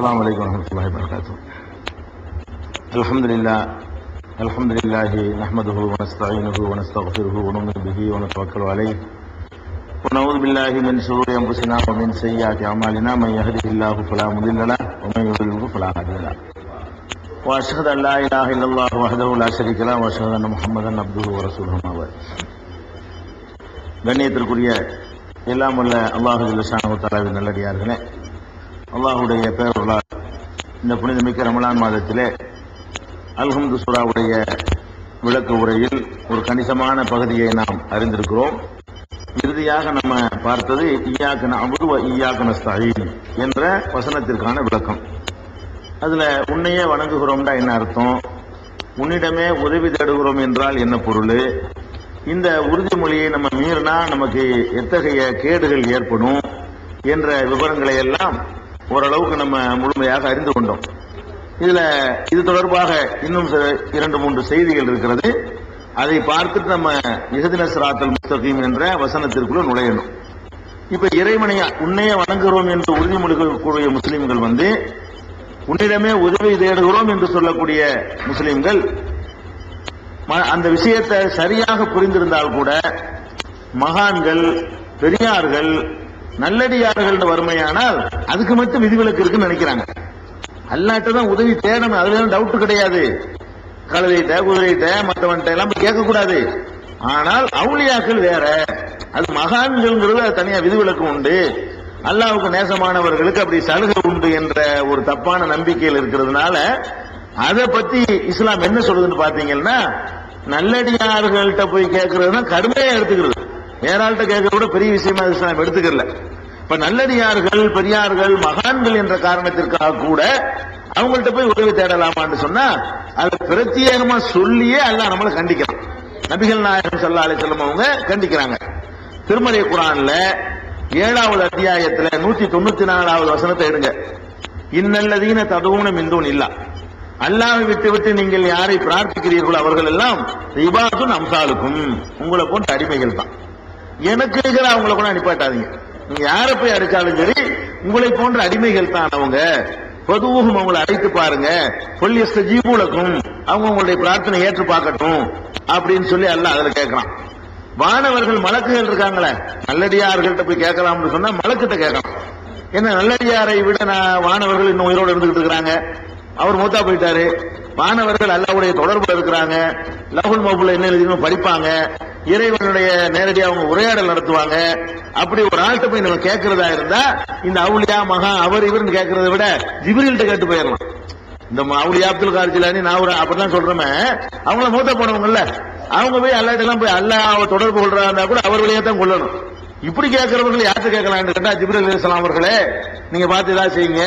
السلام عليكم ورحمة الله وبركاته. الحمد لله الحمد لله نحمده ونستعينه ونستغفره ونؤمن به ونتوكل عليه. ونعوذ بالله من شرور أنفسنا ومن سيئات أعمالنا. من يهده الله فلا مضل له ومن يضلله فلا هادي له. وأشهد أن لا إله إلا الله وحده لا شريك له وأشهد أن محمدا عبده ورسوله ما بعد. غنيت கண்ணியத்திற்குரிய எல்லாம் உள்ள அல்லாஹு தலாவின் நல்லடியார்களே அல்லாஹுடைய பேரொருளால் இந்த புனிதமிக்க ரமலான் மாதத்திலே அல்ஹம்து சுராவுடைய விளக்கு உரையில் ஒரு கணிசமான பகுதியை நாம் அறிந்திருக்கிறோம். இறுதியாக நம்ம பார்த்தது ஈயாக்கன அமுதுவ ஈயாக்கு நஸ்தாயின் என்ற வசனத்திற்கான விளக்கம். அதுல உன்னையே வணங்குகிறோம்டா என்ன அர்த்தம்? உன்னிடமே உதவி தேடுகிறோம் என்றால் என்ன பொருள்? இந்த உறுதிமொழியை நம்ம மீறினா நமக்கு எத்தகைய கேடுகள் ஏற்படும்? என்ற விவரங்களை எல்லாம் ஓரளவுக்கு நம்ம முழுமையாக அறிந்து கொண்டோம். இதுல இது தொடர்பாக இன்னும் சில- இரண்டு மூன்று செய்திகள் இருக்கிறது. அதை பார்த்துட்டு நம்ம இஹதின சிராத்தல் முஸ்தகீம் என்ற வசனத்திற்குள்ள நுழையணும். இப்ப இறைவனையா உன்னையே வணங்குகிறோம் என்று உறுதிமொழிகக்கூடிய முஸ்லிம்கள் வந்து உன்னிடமே உதவி தேடுகிறோம் என்று சொல்லக்கூடிய முஸ்லிம்கள் ம- அந்த விஷயத்தை சரியாக புரிந்திருந்தால் கூட மகான்கள் பெரியார்கள் நல்லடியார்கள் வறுமையானால் அதுக்கு மட்டும் விதிவிலக்கு இருக்குன்னு நினைக்கிறாங்க. அல்லாட்ட தான் உதவி தேடணும் அதுல டவுட் கிடையாது. கழுதைட்ட குதிரைட்ட மற்றவன்கிட்ட எல்லாம் போய் கேட்கக்கூடாது. ஆனால் அவுளியாக்கள் வேற. அது மகான்கள்ங்கிறது அது தனியா விதிவிலக்கு உண்டு. அல்லாவுக்கு நேசமானவர்களுக்கு அப்படி சலுகை உண்டு என்ற ஒரு தப்பான நம்பிக்கையில் இருக்கிறதுனால அதை பத்தி இஸ்லாம் என்ன சொல்லுதுன்னு பாத்தீங்கன்னா நல்லடியார்கள்ட்ட போய் கேட்கறதுனா கடுமையா எடுத்துக்கிறது. ஏராள்கிட்ட கேட்க கூட பெரிய விஷயமா இஸ்லாம் எடுத்துக்கல இப்ப நல்லடியார்கள் பெரியார்கள் மகான்கள் என்ற காரணத்திற்காக கூட அவங்கள்ட்ட போய் உதவி தேடலாமான்னு சொன்னா அதை பிரத்யேகமா சொல்லியே அல்லாஹ் நம்மளை கண்டிக்கிறான். நபிகள் நாயகம் ஸல்லல்லாஹு அலைஹி அவங்க கண்டிக்கிறாங்க. திருமலை குரான்ல ஏழாவது அத்தியாயத்துல நூத்தி தொண்ணூத்தி நாலாவது வசனத்தை எடுங்க. இன்னல்லதீன ததுவுன மிந்தூன் இல்லா அல்லாஹ்வை விட்டு விட்டு நீங்கள் யாரை பிரார்த்திக்கிறீர்களோ அவர்கள் எல்லாம் இபாதுன் அம்சாலுக்கும். உங்களை போன்ற அடிமைகள் தான். எனக்கு இருக்கிற அவங்கள கூட அனுப்பாட்டாதீங்க நீங்க யாரை போய் அடிச்சாலும் சரி உங்களை போன்ற அடிமைகள் தான் அவங்க. பொதுவும் அவங்களை அழைத்து பாருங்க. பொல்லியஸ்த ஜீபுலக்கும் அவங்க உங்களுடைய பிரார்த்தனை ஏற்று பார்க்கட்டும் அப்படின்னு சொல்லி அல்லாஹ் அதுல கேட்கறான். வானவர்கள் மலக்குகள் இருக்காங்களே நல்லடியார்கள்ட்ட போய் கேட்கலாம்னு சொன்னா மலக்கிட்ட கேட்கலாம். என்ன நல்லடியாரை விட நான் வானவர்கள் இன்னும் உயிரோடு இருந்துகிட்டு இருக்கிறாங்க. அவர் மூத்தா போயிட்டாரு. வானவர்கள் அல்லாவுடைய தொடர்புல இருக்கிறாங்க. லகுல் மபுல என்ன எழுதினு படிப்பாங்க. இறைவனுடைய நேரடியாக அவங்க உரையாடல் நடத்துவாங்க. அப்படி ஒரு ஆள்கிட்ட போய் நம்ம கேட்கறதா இருந்தா இந்த அவுலியா மகா அவர் இவர்னு கேட்கறத விட ஜிபிரிகிட்ட கேட்டு போயிடலாம் இந்த அவுலியா அப்துல் கார்ஜிலானி நான் ஒரு அப்படிலாம் சொல்றோமே அவங்கள மூத்த போனவங்கல்ல அவங்க போய் அல்லாட்டெல்லாம் போய் அல்லாஹ் தொடர்பு கொள்றா கூட அவர் வழியா தான் கொள்ளணும் இப்படி கேட்கிறவர்கள் யார்கிட்ட கேட்கலாம்னு கேட்டா ஜிப்ரீல் அலைஹிஸ்ஸலாம் அவர்களே நீங்க பார்த்து ஏதாவது செய்யுங்க.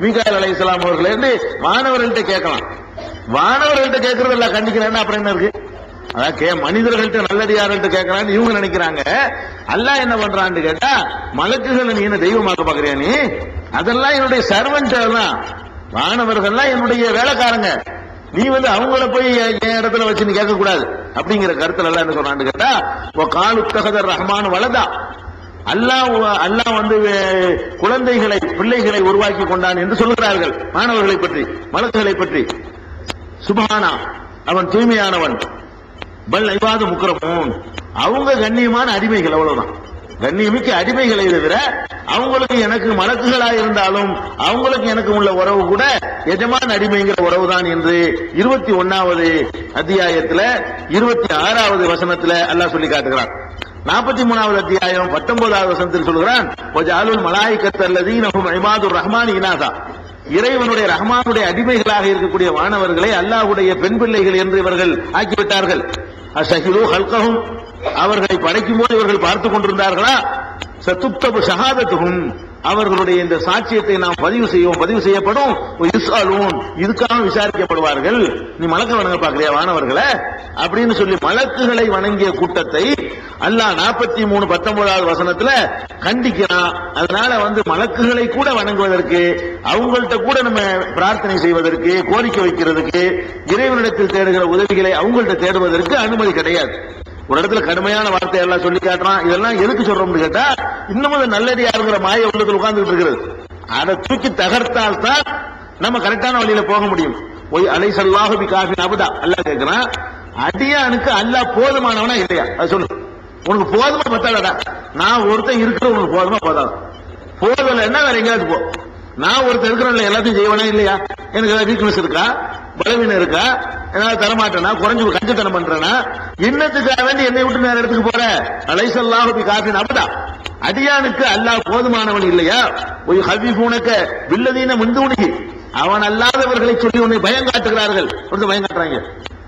மீகால் இஸ்லாம் அவர்களே மாணவர்கள்ட்ட கேட்கலாம். மாணவர்கள்ட்ட கேட்கறது எல்லாம் கண்டிக்கிறேன்னா அப்புறம் என்ன இருக்கு? அதான் கே மனிதர்கள்ட்ட நல்லடியார்கள்ட்ட கேட்கறான்னு இவங்க நினைக்கிறாங்க. அல்லாஹ் என்ன பண்றான்னு கேட்டா மலக்குகளை நீ என்ன தெய்வமாக பாக்குறியா நீ? அதெல்லாம் என்னுடைய சர்வன்ட் தான். மாணவர்கள்லாம் என்னுடைய வேலைக்காரங்க. நீ வந்து அவங்கள போய் என் இடத்துல வச்சு நீ கேட்க கூடாது அப்படிங்கிற கருத்துல எல்லாம் என்ன சொன்னான்னு கேட்டா கால் காலு தகதர் ரஹ்மான் வலதா. அல்லாஹ் அல்லாஹ் வந்து குழந்தைகளை பிள்ளைகளை உருவாக்கி கொண்டான் என்று சொல்கிறார்கள். மாணவர்களை பற்றி மலக்குகளை பற்றி. சுபானா அவன் தூய்மையானவன். பல் ஐவாது முக்கரமோன் அவங்க கண்ணியமான அடிமைகள் அவ்வளவுதான். கண்ணியமிக்க அடிமைகளை தவிர அவங்களுக்கு எனக்கு மலக்குகளா இருந்தாலும் அவங்களுக்கு எனக்கு உள்ள உறவு கூட எஜமான அடிமைங்கிற உறவுதான் என்று இருபத்தி ஒன்னாவது அத்தியாயத்துல இருபத்தி ஆறாவது வசனத்துல அல்லாஹ் சொல்லி காட்டுகிறான். நாற்பத்தி மூணாவது அத்தியாயம் பத்தொன்பதாவது வசனத்தில் சொல்கிறான் அலுல் மலாய்க்கத் அல்லதீனஹும் இமாதுர் ரஹ்மான் இனாதா. இறைவனுடைய ரஹ்மானுடைய அடிமைகளாக இருக்கக்கூடிய மாணவர்களை அல்லாஹுடைய பெண் பிள்ளைகள் என்று இவர்கள் ஆக்கிவிட்டார்கள். அசகிலு ஹல்கஹும். அவர்களை படைக்கும் போது இவர்கள் பார்த்துக் கொண்டிருந்தார்களா? சத்துப்தபு சகாதத்துகும் அவர்களுடைய இந்த சாட்சியத்தை நாம் பதிவு செய்வோம் பதிவு செய்யப்படும். இதுக்காக விசாரிக்கப்படுவார்கள். நீ மலக்க வணங்க பார்க்கறியா வானவர்களை? அப்படின்னு சொல்லி மலக்குகளை வணங்கிய கூட்டத்தை அல்லாஹ் நாற்பத்தி மூணு பத்தொன்பதாவது வசனத்துல கண்டிக்கிறான். அதனால வந்து மலக்குகளை கூட வணங்குவதற்கு அவங்கள்ட்ட கூட நம்ம பிரார்த்தனை செய்வதற்கு கோரிக்கை வைக்கிறதுக்கு இறைவனிடத்தில் தேடுகிற உதவிகளை அவங்கள்ட்ட தேடுவதற்கு அனுமதி கிடையாது. ஒரு இடத்துல கடுமையான வார்த்தை எல்லாம் சொல்லி காட்டுறான். இதெல்லாம் எதுக்கு சொல்றோம்னு கேட்டா இன்னமும் அது நல்லடியாருங்கிற மாய உள்ளத்தில் உட்கார்ந்துட்டு இருக்கிறது. அதை தூக்கி தகர்த்தால் தான் நம்ம கரெக்டான வழியில போக முடியும். ஒய் அலை சல்லாஹு பி காஃபி அபுதா. அல்லாஹ் கேட்கிறான் அடியானுக்கு அல்லாஹ் போதுமானவனா இல்லையா? அது சொல்லு. உனக்கு போதுமா பத்தாடா நான் ஒருத்தன் இருக்கிற உனக்கு போதுமா போதாது. போதல என்ன வேற எங்கேயாவது போ. நான் ஒருத்தர் இருக்கிறேன் எல்லாத்தையும் செய்வனா இல்லையா? எனக்கு ஏதாவது வீக்னஸ் இருக்கா? பலவீனம் இருக்கா? ஏதாவது தரமாட்டேனா? குறைஞ்சு கஞ்சத்தனம் பண்றேனா? இன்னத்துக்காக வேண்டி என்னை விட்டு நேரம் இடத்துக்கு போற? அலைசல்லாஹு பி காஃபின் அபுதா. அடியானுக்கு அல்லாஹ் போதுமானவன் இல்லையா? ஒரு ஹபீபுனக்க வில்லதீன முந்தூனிக்கு அவன் அல்லாதவர்களை சொல்லி உன்னை பயம் காட்டுகிறார்கள். பயம் காட்டுறாங்க.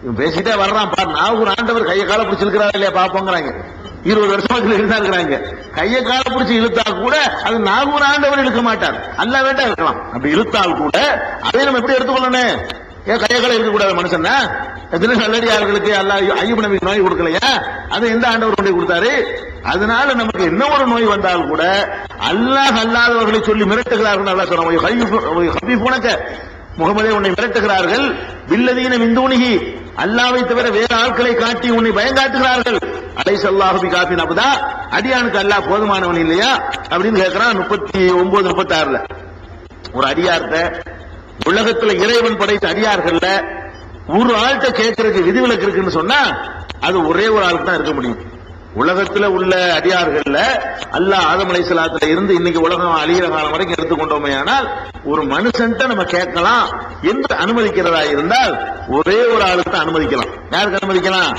இவன் பேசிட்டே வர்றான் பாரு. நான் ஒரு ஆண்டவர் கையை கால பிடிச்சிருக்கிறாரு இல்லையா? பாப்போங்கிறாங்க. இருபது வருஷமா இருந்தா இருக்கிறாங்க கையை கால பிடிச்சி இழுத்தா கூட அது நாகூர் ஆண்டவர் இழுக்க மாட்டார். அல்ல வேண்டாம் இருக்கலாம். அப்படி இழுத்தால் கூட அதை நம்ம எப்படி எடுத்துக்கொள்ளணும்? ஏன் கையை கால இருக்க கூடாது மனுஷன் எத்தனை நல்லடியார்களுக்கு அல்ல ஐயப்ப நம்பி நோய் கொடுக்கலையா? அது எந்த ஆண்டவர் கொண்டு கொடுத்தாரு? அதனால நமக்கு என்ன ஒரு நோய் வந்தால் கூட அல்லாஹ் அல்லாதவர்களை சொல்லி மிரட்டுகிறார்கள் நல்லா சொன்னாங்க ஹபீப் உனக்க முகமதே உன்னை மிரட்டுகிறார்கள். வில்லதீன மிந்தூனிகி அல்லாவை தவிர வேறு ஆட்களை காட்டி உன்னை பயங்காட்டுகிறார்கள். அலைசல்லாஹபி சல்லாஹபி காப்பின் அடியானுக்கு அல்லாஹ் போதுமானவன் இல்லையா? அப்படின்னு கேட்கிறான் முப்பத்தி ஒன்பது முப்பத்தி ஆறுல ஒரு அடியார்த்த உலகத்துல இறைவன் படைத்த அடியார்கள்ல ஒரு ஆள்கிட்ட கேட்கறதுக்கு விதிவிலக்கு இருக்குன்னு சொன்னா அது ஒரே ஒரு ஆளுக்கு தான் இருக்க முடியும். உலகத்துல உள்ள அடியார்கள்ல அல்லாஹ் ஆதம் அலைஹிஸ்ஸலாத்துல இருந்து இன்னைக்கு உலகம் அழிகிற காலம் வரைக்கும் எடுத்துக்கொண்டோமே ஆனால் ஒரு மனுஷன்ட்ட நம்ம கேட்கலாம் என்று அனுமதிக்கிறதா இருந்தால் ஒரே ஒரு ஆளுக்கு தான் அனுமதிக்கலாம். யாருக்கு அனுமதிக்கலாம்?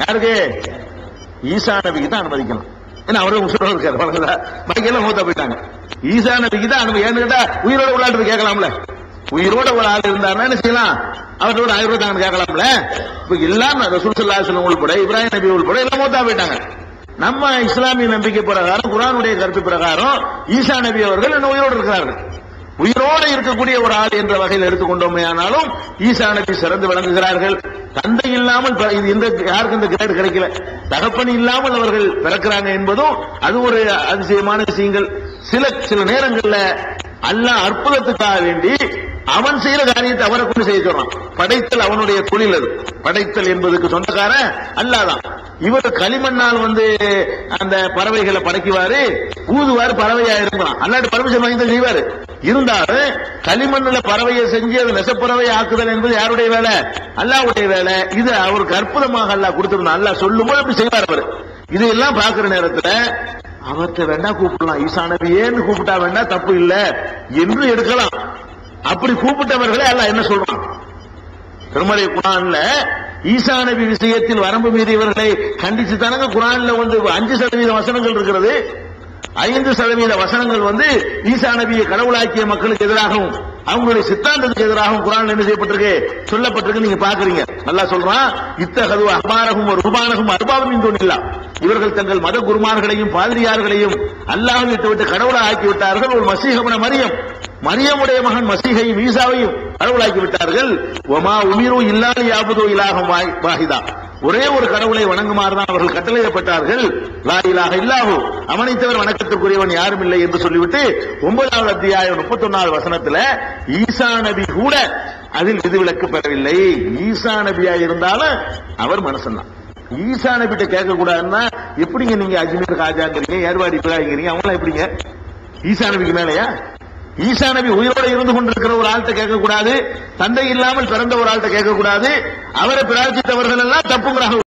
யாருக்கு? ஈசா நபிக்கு தான் அனுமதிக்கணும். ஏன்னா அவரே உசுரோட இருக்காரு. வழங்குதா பாக்கியெல்லாம் மூத்தா போயிட்டாங்க. ஈசா நபிக்கு தான் அனுமதி. ஏன்னு கேட்டா உயிரோட விளையாட்டு கேட்கலாம்ல. உயிரோட ஒரு ஆள் இருந்தாருன்னா என்ன செய்யலாம்? அவரோட ஆயிரம் ரூபாய் தாங்க கேட்கலாம்ல. இப்ப எல்லாம் ரசூல் சல்லா சொல்லம் உள்பட இப்ராஹிம் நபி உள்பட எல்லாம் மூத்தா போயிட்டாங்க. நம்ம இஸ்லாமிய நம்பிக்கை பிரகாரம் குரானுடைய கருத்து பிரகாரம் ஈசா நபி அவர்கள் என்ன உயிரோடு இருக்கிறார்கள். உயிரோடு இருக்கக்கூடிய ஒரு ஆள் என்ற வகையில் எடுத்துக்கொண்டோமே ஆனாலும் ஈசா நபி சிறந்து விளங்குகிறார்கள். தந்தை இல்லாமல் பிற- இந்த யாருக்கும் இந்த கிரேடு கிடைக்கல? தகப்பன் இல்லாமல் அவர்கள் பிறக்கிறாங்க என்பதும் அது ஒரு அதிசயமான விஷயங்கள். சில சில நேரங்கள்ல அல்லாஹ் அற்புதத்துக்காக வேண்டி அவன் செய்யற காரியத்தை அவரை கொண்டு செய்ய சொல்றான். படைத்தல் அவனுடைய தொழில் அது. படைத்தல் என்பதுக்கு சொந்தக்காரன் அல்லாதான் இவர் களிமண்ணால் வந்து அந்த பறவைகளை படைக்குவாரு ஊதுவாரு பறவையா இருக்கலாம் அல்லாட்டு பரமேஸ்வரன் வாங்கி தான் செய்வாரு. இருந்தாலும் களிமண்ணுல பறவையை செஞ்சு அது நெசப்பறவை ஆக்குதல் என்பது யாருடைய வேலை? அல்லாஹ்வுடைய வேலை. இது அவருக்கு அற்புதமாக அல்லா கொடுத்திருந்தா அல்லா சொல்லும் போது அப்படி செய்வார் அவர். இதையெல்லாம் பார்க்கிற நேரத்துல அவர்கிட்ட வேணா கூப்பிடலாம். ஈசா நபியேன்னு கூப்பிட்டா வேணா தப்பு இல்லை. என்று எடுக்கலாம். அப்படி கூப்பிட்டவர்களே அல்ல என்ன சொல்றான்? திருமலை குரான்ல ஈசா நபி விஷயத்தில் வரம்பு மீறியவர்களை கண்டிச்சு தானங்க குரான்ல வந்து அஞ்சு சதவீத வசனங்கள் இருக்கிறது? ஐந்து சதவீத வசனங்கள் வந்து ஈசா நபியை கடவுளாக்கிய மக்களுக்கு எதிராகவும் அவங்களுடைய சித்தாந்தத்துக்கு எதிராகவும் குரான் என்ன செய்யப்பட்டிருக்கு? சொல்லப்பட்டிருக்கு. நீங்க பாக்குறீங்க நல்லா சொல்றான். இத்தகது அபாரகும் ஒரு ரூபானகும் அருபாவும் தோணில்லா. இவர்கள் தங்கள் மத குருமார்களையும் பாதிரியார்களையும் அல்லாஹ் விட்டு விட்டு கடவுளா ஆக்கி விட்டார்கள் ஒரு மசீகமன மரியம். மரியமுடைய மகன் மசீகையும் ஈசாவையும் கடவுளாக்கி விட்டார்கள் ஒமா உமிரும் இல்லாத யாபுதோ இலாகம் வாய்- வாஹிதா. ஒரே ஒரு கடவுளை வணங்குமாறு தான் அவர்கள் கட்டளையிடப்பட்டார்கள். லாயிலாக இலாஹ இல்லாஹு. வணக்கத்துக்குரியவன் யாரும் இல்லை என்று சொல்லிவிட்டு ஒன்பதாவது அத்தியாயம் முப்பத்தி ஒன்னாவது வசனத்துல ஈசா நபி கூட அதில் விதிவிலக்கு பெறவில்லை. ஈசா நபியா இருந்தாலும் அவர் மனுஷன் தான் ஈசா நபிட்ட கேட்க கூடாதுன்னா எப்படிங்க நீங்க அஜ்மீர் காஜாங்கிறீங்க ஏர்வாடி பிள்ளைங்கிறீங்க அவங்களாம் எப்படிங்க? ஈசா நபிக்கு மேலையா? ஈசா நபி உயிரோட இருந்து கொண்டிருக்கிற ஒரு ஆள்கிட்ட கேட்கக்கூடாது. தந்தை இல்லாமல் பிறந்த ஒரு ஆள்கிட்ட கேட்கக்கூடாது. அவரை பிரார்த்தித்தவர்கள் எல்லாம் தப்புங்கிறாங்க.